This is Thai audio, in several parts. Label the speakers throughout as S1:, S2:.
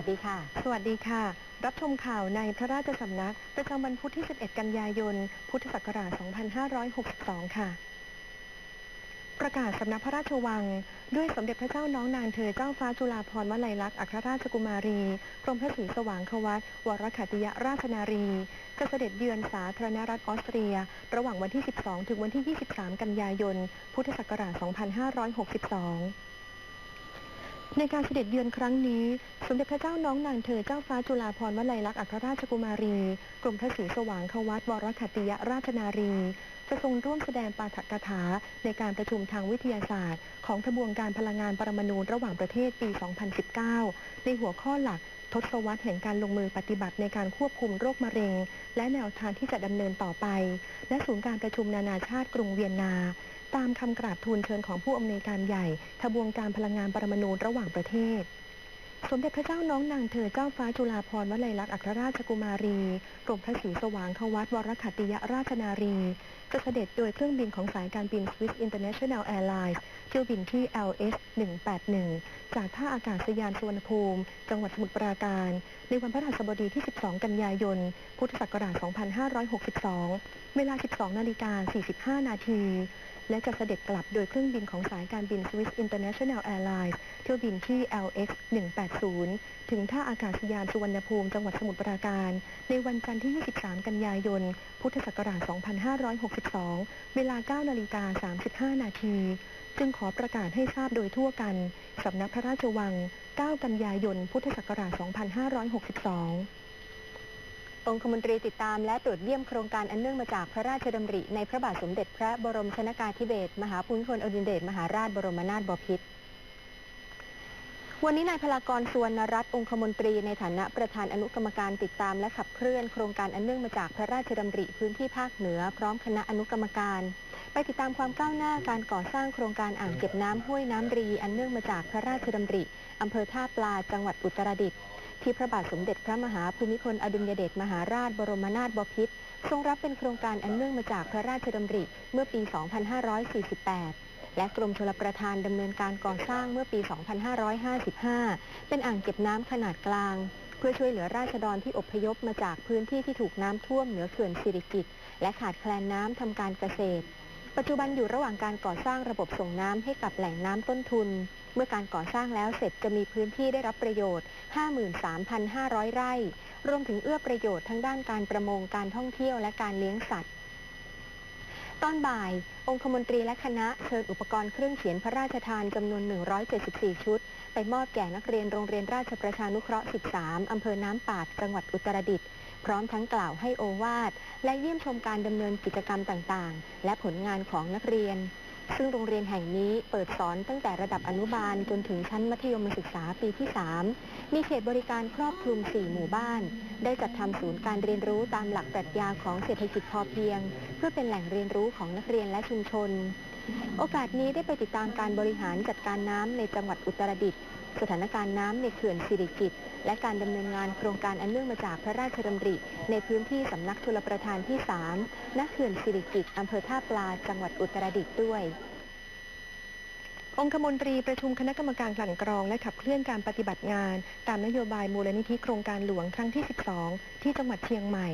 S1: วัสดีค่ะ
S2: สวัสดีค่ะ รับชมข่าวในพระราชสำนัก ประจำวันพุธที่ 11 กันยายน พุทธศักราช 2562 ค่ะ ประกาศสำนักพระราชวัง ด้วยสมเด็จพระเจ้าน้องนางเธอเจ้าฟ้าจุฬาภรณ์วลัยลักษณ์อัครราชกุมารีกรมพระศรีสว่างควัตวรขัตติยราชนารีจะเสด็จเยือนสาธารณรัฐออสเตรีย ระหว่างวันที่ 12 ถึงวันที่ 23 กันยายน พุทธศักราช 2562 ในการเสด็จเยือนครั้งนี้ สมเด็จพระเจ้าน้องนางเธอเจ้าฟ้าจุฬาภรณ์วลัยลักษณ์อัครราชกุมารี กรมพระศรีสว่างควัตวรขัตติยราชนารี จะทรงร่วมแสดงปาฐกถาในการประชุมทางวิทยาศาสตร์ ของทบวงการพลังงานปรมาณูระหว่างประเทศปี 2019 ในหัวข้อหลัก ทศวรรษแห่งการลงมือปฏิบัติในการควบคุมโรคมะเร็ง และแนวทางที่จะดำเนินต่อไปและศูนย์การประชุมนานาชาติกรุงเวียนนา ตามคำกราบทูลเชิญของผู้อำนวยการใหญ่ทบวงการพลังงานปรมาณูระหว่างประเทศสมเด็จพระเจ้าน้องนางเธอเจ้าฟ้าจุฬาภรณ์วลัยลักษณ์อัครราชกุมารี กรมพระศรีสว่างควัตวรขัตติยราชนารี จะเสด็จโดยเครื่องบินของสายการบิน Swiss International Airlines เที่ยวบินที่ LS 181 จากท่าอากาศยานสุวรรณภูมิ จังหวัดสมุทรปราการ ในวันพฤหัสบดีที่ 12 กันยายน พุทธศักราช 2562 เวลา 12 นาฬิกา 45 นาที และจะเสด็จกลับโดยเครื่องบินของสายการบิน Swiss International Airlines เที่ยวบินที่ LX 180 ถึงท่าอากาศยานสุวรรณภูมิ จังหวัดสมุทรปราการ ในวันจันทร์ที่ 23 กันยายน พุทธศักราช 2562 เวลา 9 นาฬิกา 35 นาที จึงขอประกาศให้ทราบโดยทั่วกัน สำนักพระราชวัง 9 กันยายน พุทธศักราช 2562
S1: องคมนตรีติดตามและตรวจเยี่ยมโครงการอันเนื่องมาจากพระราชดำริ ในพระบาทสมเด็จพระบรมชนากาธิเบศรมหาภูมิพลอดุลยเดชมหาราชบรมนาถบพิตรวันนี้นายพลากรสุวรรณรัตน์องคมนตรีในฐานะประธานอนุกรรมการติดตามและขับเคลื่อนโครงการอันเนื่องมาจากพระราชดำริพื้นที่ภาคเหนือ พร้อมคณะอนุกรรมการ ไปติดตามความก้าวหน้าการก่อสร้างโครงการอ่างเก็บน้ำห้วยน้ำรี อันเนื่องมาจากพระราชดำริอำเภอท่าปลาจังหวัดอุตรดิตถ์ที่พระบาทสมเด็จพระมหาภูมิพลอดุลยเดชมหาราชบรมนาถบพิตรทรงรับเป็นโครงการอันเนื่องมาจากพระราชดำริเมื่อปี 2548 และกรมชลประทานดำเนินการก่อสร้างเมื่อปี 2555 เป็นอ่างเก็บน้ำขนาดกลาง เพื่อช่วยเหลือราษฎรที่อพยพมาจากพื้นที่ที่ถูกน้ำท่วมเหนือเขื่อนสิริกิติ์และขาดแคลนน้ำทำการเกษตร ปัจจุบันอยู่ระหว่างการก่อสร้างระบบส่งน้ำให้กับแหล่งน้ำต้นทุน เมื่อการก่อสร้างแล้วเสร็จจะมีพื้นที่ได้รับประโยชน์ 53,500 ไร่ รวมถึงเอื้อประโยชน์ทั้งด้านการประมง การท่องเที่ยวและการเลี้ยงสัตว์ตอนบ่าย องคมนตรีและคณะเชิญอุปกรณ์เครื่องเขียนพระราชทานจำนวน 174 ชุด ไปมอบแก่นักเรียนโรงเรียนราชประชานุเคราะห์ 13 อำเภอน้ำปาด จังหวัดอุตรดิตถ์ พร้อมทั้งกล่าวให้โอวาทและเยี่ยมชมการดำเนินกิจกรรมต่างๆ และผลงานของนักเรียน ซึ่งโรงเรียนแห่งนี้เปิดสอนตั้งแต่ระดับอนุบาลจนถึงชั้นมัธยมศึกษาปีที่ 3 มีเขตบริการครอบคลุม 4 หมู่บ้าน ได้จัดทำศูนย์การเรียนรู้ตามหลักปรัชญาของเศรษฐกิจพอเพียง เพื่อเป็นแหล่งเรียนรู้ของนักเรียนและชุมชน โอกาสนี้ได้ไปติดตามการบริหารจัดการน้ำในจังหวัดอุตรดิตถ์ สถานการณ์น้ำในเขื่อนสิริกิติ์และการดำเนินงานโครงการอันเนื่องมาจากพระราชดำริ ในพื้นที่สำนักชลประทานที่ 3 ณ เขื่อนสิริกิติ์อำเภอท่าปลา จังหวัดอุตรดิตถ์ด้วย
S2: องคมนตรีประชุมคณะกรรมการกลั่นกรอง และขับเคลื่อนการปฏิบัติงาน ตามนโยบายมูลนิธิโครงการหลวงครั้งที่ 12 ที่จังหวัดเชียงใหม่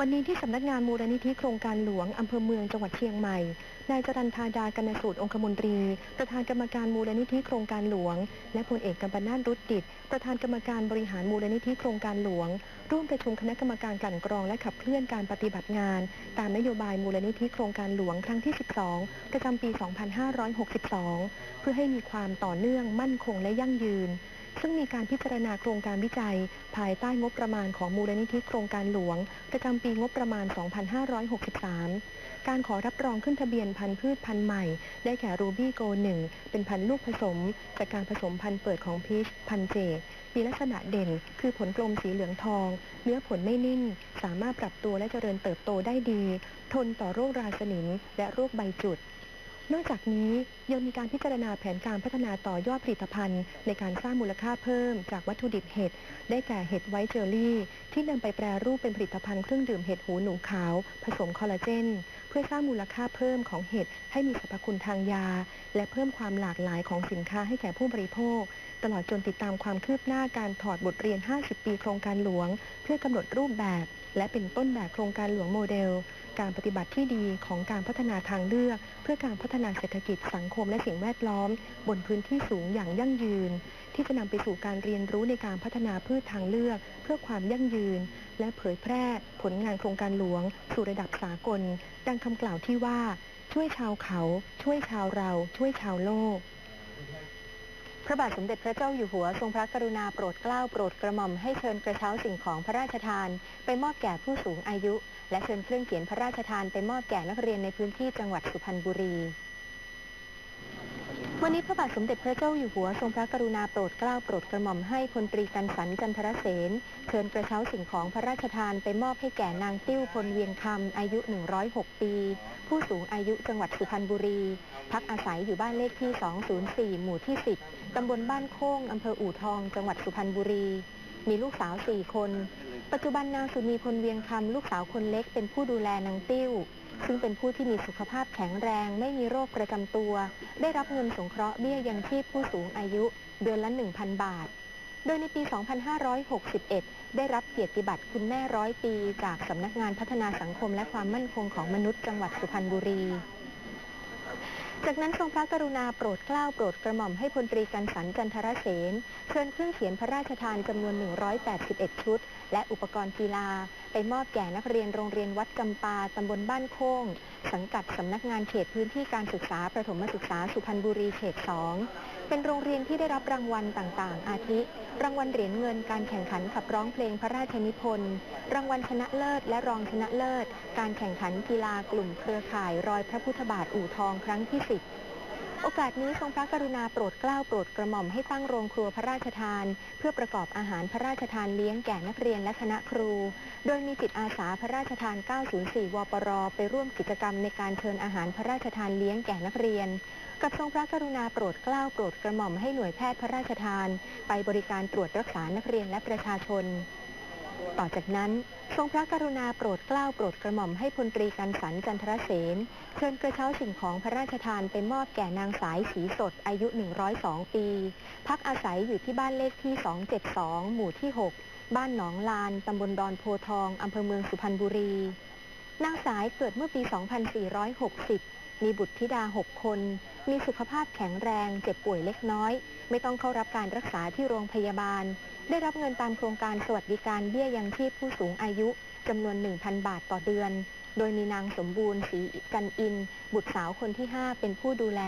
S2: วันนี้ที่สำนักงานมูลนิธิโครงการหลวงอำเภอเมืองจังหวัดเชียงใหม่ นายจรันธาดากนสูตรองคมนตรี ประธานกรรมการมูลนิธิโครงการหลวง และพลเอกกัมปนาทรุดดิต ประธานกรรมการบริหารมูลนิธิโครงการหลวง ร่วมประชุมคณะกรรมการกลั่นกรองและขับเคลื่อนการปฏิบัติงาน ตามนโยบายมูลนิธิโครงการหลวงครั้งที่ 12 ประจำปี 2562 เพื่อให้มีความต่อเนื่องมั่นคงและยั่งยืน ซึ่งมีการพิจารณาโครงการวิจัย ภายใต้งบประมาณของมูลนิธิโครงการหลวง ประจำปีงบประมาณ 2563 การขอรับรองขึ้นทะเบียนพันธุ์พืชพันธุ์ใหม่ ได้แก่รูบี้โก1เป็นพันธุ์ลูกผสม จากการผสมพันธุ์เปิดของพีชพันธุ์เจมีลักษณะเด่น คือผลกลมสีเหลืองทอง เนื้อผลไม่นิ่ม สามารถปรับตัวและเจริญเติบโตได้ดี ทนต่อโรคราสนิมและโรคใบจุด นอกจากนี้ยังมีการพิจารณาแผนการพัฒนาต่อยอดผลิตภัณฑ์ ในการสร้างมูลค่าเพิ่มจากวัตถุดิบเห็ดได้แก่เห็ดไวท์เจอรี่ ที่นำไปแปรรูปเป็นผลิตภัณฑ์เครื่องดื่มเห็ดหูหนูขาว ผสมคอลลาเจน เพื่อสร้างมูลค่าเพิ่มของเห็ดให้มีสรรพคุณทางยา และเพิ่มความหลากหลายของสินค้าให้แก่ผู้บริโภค ตลอดจนติดตามความคืบหน้าการถอดบทเรียน 50 ปีโครงการหลวง เพื่อกำหนดรูปแบบ และเป็นต้นแบบโครงการหลวงโมเดล การปฏิบัติที่ดีของการพัฒนาทางเลือก เพื่อการพัฒนาเศรษฐกิจสังคมและสิ่งแวดล้อม บนพื้นที่สูงอย่างยั่งยืน ที่จะนำไปสู่การเรียนรู้ในการพัฒนาพืชทางเลือก เพื่อความยั่งยืน และเผยแพร่ผลงานโครงการหลวง สู่ระดับสากล ดังคำกล่าวที่ว่า ช่วยชาวเขา ช่วยชาวเรา ช่วยชาวโลก
S1: พระบาทสมเด็จพระเจ้าอยู่หัวทรงพระกรุณาโปรดเกล้าโปรดกระหม่อมให้เชิญกระเช้าสิ่งของพระราชทาน ไปมอบแก่ผู้สูงอายุ และเชิญเครื่องเขียนพระราชทานไปมอบแก่นักเรียนในพื้นที่จังหวัดสุพรรณบุรี วันนี้พระบาทสมเด็จพระเจ้าอยู่หัวทรงพระกรุณาโปรดเกล้าโปรดกระหม่อมให้พลตรีกันสันจันทรเสนเชิญกระเช้าสิ่งของพระราชทานไปมอบให้แก่นางติ้วพลเวียงคำอายุ 106 ปี ผู้สูงอายุจังหวัดสุพรรณบุรี พักอาศัยอยู่บ้านเลขที่ 204 หมู่ที่ 10 ตำบลบ้านโค้งอำเภออู่ทอง จังหวัดสุพรรณบุรี มีลูกสาว 4 คน ปัจจุบันนางสุนีพลเวียงคำลูกสาวคนเล็กเป็นผู้ดูแลนางติ้ว ซึ่งเป็นผู้ที่มีสุขภาพแข็งแรง ไม่มีโรคประจำตัว ได้รับเงินสงเคราะห์เบี้ยยังชีพผู้สูงอายุ เดือนละ 1,000 บาท โดยในปี 2561 ได้รับเกียรติบัตรคุณแม่ร้อยปี จากสำนักงานพัฒนาสังคมและความมั่นคงของมนุษย์จังหวัดสุพรรณบุรีจากนั้นทรงพระกรุณาโปรดเกล้าโปรดกระหม่อมให้พลตรีกันสันจันทรเสนเชิญเครื่องเขียนพระราชทานจำนวน 181 ชุด และอุปกรณ์กีฬา ไปมอบแก่นักเรียนโรงเรียนวัดจำปาตำบลบ้านโค้ง สังกัดสำนักงานเขตพื้นที่การศึกษาประถมศึกษาสุพรรณบุรีเขต 2 เป็นโรงเรียนที่ได้รับรางวัลต่างๆ อาทิ รางวัลเหรียญเงินการแข่งขันขับร้องเพลงพระราชนิพนธ์ รางวัลชนะเลิศ และรองชนะเลิศ การแข่งขันกีฬากลุ่มเครือข่ายรอยพระพุทธบาทอู่ทองครั้งที่ 10 โอกาสนี้ทรงพระกรุณาโปรดเกล้าโปรดกระหม่อมให้ตั้งโรงครัวพระราชทาน เพื่อประกอบอาหารพระราชทานเลี้ยงแก่นักเรียนและคณะครู โดยมีจิตอาสาพระราชทาน 904 วปร ไปร่วมกิจกรรมในการเชิญอาหารพระราชทานเลี้ยงแก่นักเรียน กับทรงพระกรุณาโปรดเกล้าโปรดกระหม่อมให้หน่วยแพทย์พระราชทาน ไปบริการตรวจรักษานักเรียนและประชาชน ต่อจากนั้นทรงพระกรุณาโปรดเกล้าโปรดกระหม่อมให้พลตรีกันสันจันทรเสนเชิญกระเช้าสิ่งของพระราชทานไปมอบแก่นางสายสีสดอายุ 102 ปี พักอาศัยอยู่ที่บ้านเลขที่ 272 หมู่ที่ 6 บ้านหนองลานตำบลดอนโพทองอำเภอเมืองสุพรรณบุรี นางสายเกิดเมื่อปี 2460 มีบุตรธิดา 6 คน มีสุขภาพแข็งแรง เจ็บป่วยเล็กน้อย ไม่ต้องเข้ารับการรักษาที่โรงพยาบาล ได้รับเงินตามโครงการสวัสดิการเบี้ยยังชีพผู้สูงอายุจำนวน 1,000 บาทต่อเดือน โดยมีนางสมบูรณ์ศรีกันอิน บุตรสาวคนที่ 5 เป็นผู้ดูแล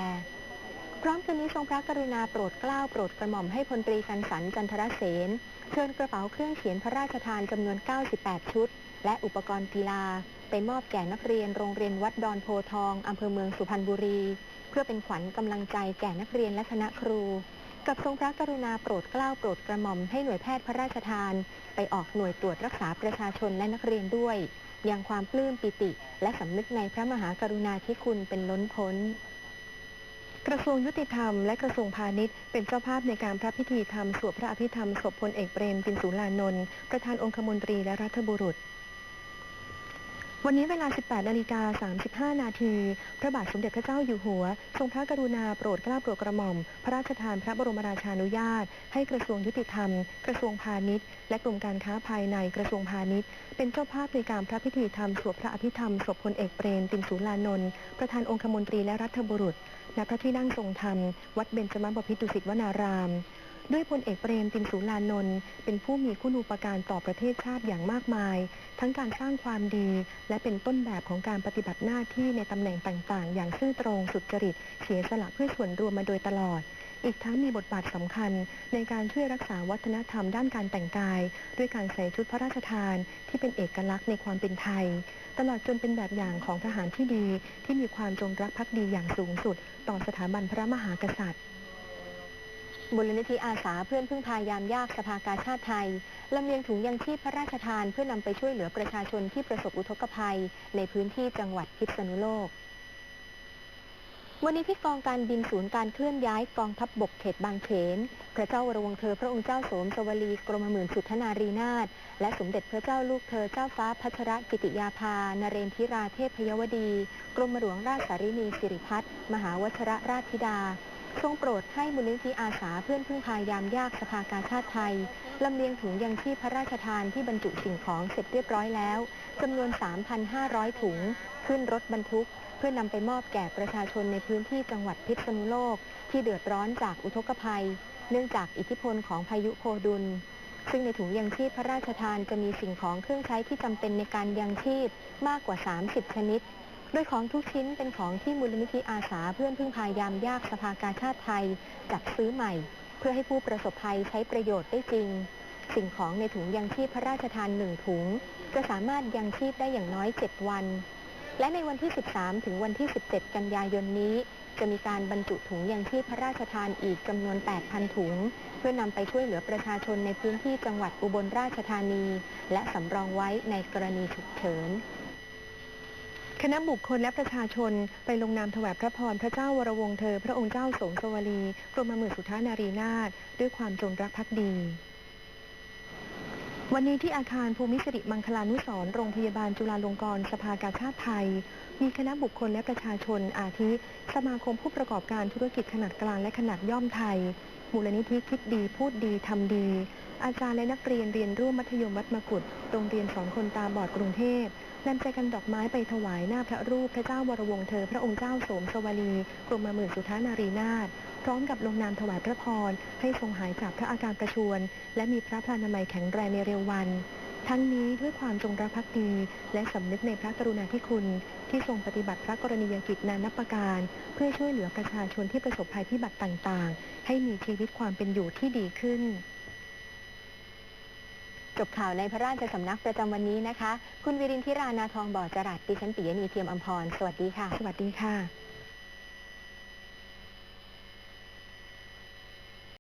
S1: พร้อมกันนี้ทรงพระกรุณาโปรดเกล้าโปรดกระหม่อมให้พลตรีกันสันจันทรเสนเชิญกระเป๋าเครื่องเขียนพระราชทานจำนวน 98 ชุด และอุปกรณ์กีฬา ไปมอบแก่นักเรียนโรงเรียนวัดดอนโพทองอำเภอเมืองสุพรรณบุรี เพื่อเป็นขวัญกำลังใจแก่นักเรียนและคณะครู กับทรงพระกรุณาโปรดเกล้าโปรดกระหม่อมให้หน่วยแพทย์พระราชทาน ไปออกหน่วยตรวจรักษาประชาชนและนักเรียนด้วยยังความปลื้มปิติ และสำนึกในพระมหากรุณาธิคุณเป็นล้นพ้น
S2: กระทรวงยุติธรรมและกระทรวงพาณิชย์เป็นเจ้าภาพในการพระพิธีธรรมสวดพระอภิธรรมศพพลเอกเปรมตินสุรานนท์ประธานองคมนตรีและรัฐบุรุษ วันนี้เวลา 18นาฬิกา35 นาที พระบาทสมเด็จพระเจ้าอยู่หัว ทรงพระกรุณาโปรดเกล้าโปรดกระหม่อม พระราชทานพระบรมราชานุญาต ให้กระทรวงยุติธรรม กระทรวงพาณิชย์ และกรมการค้าภายในกระทรวงพาณิชย์ เป็นเจ้าภาพในการพระพิธีธรรมสวดพระอภิธรรมศพพลเอกเปรมตินสุรานนท์ประธานองคมนตรีและรัฐบุรุษ ณพระที่นั่งทรงธรรม วัดเบญจมบพิตรดุสิตวนาราม ด้วยพลเอกเปรมตินสุรานนท์เป็นผู้มีคุณูปการต่อประเทศชาติอย่างมากมาย ทั้งการสร้างความดี และเป็นต้นแบบของการปฏิบัติหน้าที่ในตำแหน่งต่างๆ อย่างซื่อตรงสุจริต เสียสละเพื่อส่วนรวมมาโดยตลอด อีกทั้งมีบทบาทสำคัญในการช่วยรักษาวัฒนธรรมด้านการแต่งกาย ด้วยการใส่ชุดพระราชทาน ที่เป็นเอกลักษณ์ในความเป็นไทย ตลอดจนเป็นแบบอย่างของทหารที่ดี ที่มีความจงรักภักดีอย่างสูงสุด ต่อสถาบันพระมหากษัตริย์
S1: มูลนิธิอาสาเพื่อนพึ่งพายามยากสภากาชาติไทยลำเลียงถุงยังชีพพระราชทานเพื่อนำไปช่วยเหลือประชาชนที่ประสบอุทกภัย ในพื้นที่จังหวัดพิษณุโลก วันนี้ที่กองการบินศูนย์การเคลื่อนย้ายกองทัพบบกเขตบางเขน พระเจ้าวรวงศ์เธอพระองค์เจ้าโสมสวลีกรมหมื่นสุทธนารีนาถและสมเด็จพระเจ้าลูกเธอเจ้าฟ้าพัชรกิติยาภา นเรนทิราเทพยวดี กรมหลวงราชสารินีสิริพัฒน์มหาวชรราชธิดา ทรงโปรดให้มูลนิธิอาสาเพื่อนพึ่งพายามยากสภากาชาติไทยลำเลียงถุงยังชีพพระราชทานที่บรรจุสิ่งของเสร็จเรียบร้อยแล้วจำนวน 3,500 ถุง ขึ้นรถบรรทุก เพื่อนำไปมอบแก่ประชาชนในพื้นที่จังหวัดพิษณุโลก ที่เดือดร้อนจากอุทกภัย เนื่องจากอิทธิพลของพายุโพดุล ซึ่งในถุงยังชีพพระราชทานจะมีสิ่งของเครื่องใช้ที่จำเป็นในการยังชีพมากกว่า 30 ชนิด โดยของทุกชิ้นเป็นของที่มูลนิธิอาสาเพื่อนพึ่งพายามยากสภากาชาติไทยจัดซื้อใหม่ เพื่อให้ผู้ประสบภัยใช้ประโยชน์ได้จริง สิ่งของในถุงยังชีพพระราชทานหนึ่งถุง จะสามารถยังชีพได้อย่างน้อย 7 วัน และในวันที่ 13 ถึงวันที่ 17 กันยายนนี้ จะมีการบรรจุถุงยังชีพพระราชทานอีกจำนวน 8,000 ถุง เพื่อนำไปช่วยเหลือประชาชนในพื้นที่จังหวัดอุบลราชธานี และสำรองไว้ในกรณีฉุกเฉิน
S2: คณะบุคคลและประชาชนไปลงนามถวายพระพรพระเจ้าวรวงเธอ พระองค์เจ้าสมสวลีกรมหมื่นสุทธานารีนาถด้วยความจงรักภักดี วันนี้ที่อาคารภูมิสิริมังคลานุสรโรงพยาบาลจุฬาลงกรณ์สภากาชาติไทย มีคณะบุคคลและประชาชนอาทิ สมาคมผู้ประกอบการธุรกิจขนาดกลางและขนาดย่อมไทย มูลนิธิคิดดีพูดดีทำดี อาจารย์และนักเรียนเรียนร่วมมัธยมวัดมกุฏโรงเรียนสอนคนตาบอดกรุงเทพนำใจกันดอกไม้ไปถวายหน้าพระรูปพระเจ้าวรวงเธอ พระองค์เจ้าโสมสวลีกรมหมื่นสุทธานารีนาถ ร้อมกับลงนามถวายพระพร ให้ทรงหายจากพระอาการประชวรและมีพระพลานามัยแข็งแรงในเร็ววัน ทั้งนี้ด้วยความจงรักภักดี และสำนึกในพระกรุณาธิคุณ ที่ทรงปฏิบัติพระกรณียกิจนานับประการ เพื่อช่วยเหลือประชาชนที่ประสบภัยพิบัติต่างๆ ให้มีชีวิตความเป็นอยู่ที่ดีขึ้น
S1: จบข่าวในพระราชสำนักประจำวันนี้นะคะ คุณวิรินทิรานาทองบ่อจรัสดิฉันปิยนีเทียมอัมพร สวัสดีค่ะ
S2: สวัสดีค่ะ